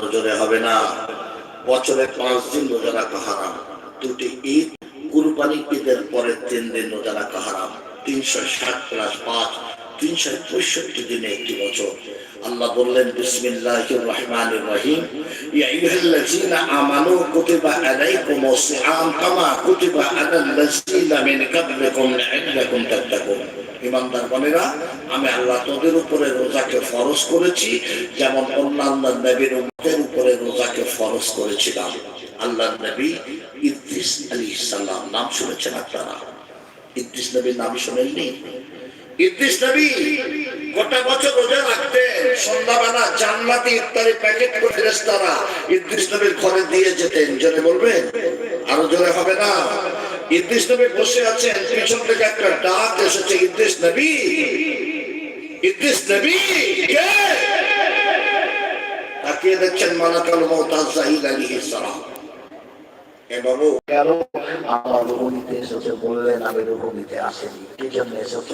আরও জোরে হবে না। বছরে পাঁচ দিন রোজা রাখা হারাম। দুটি ঈদ, কুরবানি ঈদের পরের তিন দিন রোজা রাখা হারাম। তিনশো ষাট প্লাস পাঁচ তিনশো পঁয়ষট্টি দিনে একটি বছর। আল্লাহ বললেন, বিসমিল্লাহির রহমানির রহিম। ইয়া আইয়ুহাল্লাযীনা আমানু কুতিবা আলাইকুমুস সিয়াম কামা কুতিবা আলাল লাযীনা মিন ক্বাবলিকুম লাআল্লাকুম তাত্তাকুন। ইমানদার বোনেরা, আমি আল্লাহ তোদের উপরে রোজাকে ফরজ করেছি, যেমন অন্যান্য নবীর উম্মতের উপরে রোজাকে ফরজ করেছিলাম। আল্লাহ নবী ইদ্রিস আলাইহিস সালাম নাম শুনেছেন আপনারা। ইদ্রিস নবীর নাম শুনেননি? ইদ্রিস নবী, গোটা বছর রোজা রাখতেন নবীর ঘরে দিয়ে যেতেন। জোরে বলবেন? তাকিয়ে দেখছেন মালাকাল আমার রুহুনিতে এসেছে, বললেন, আমি রুহুনিতে আসেনি। কি জন্য এসেছ?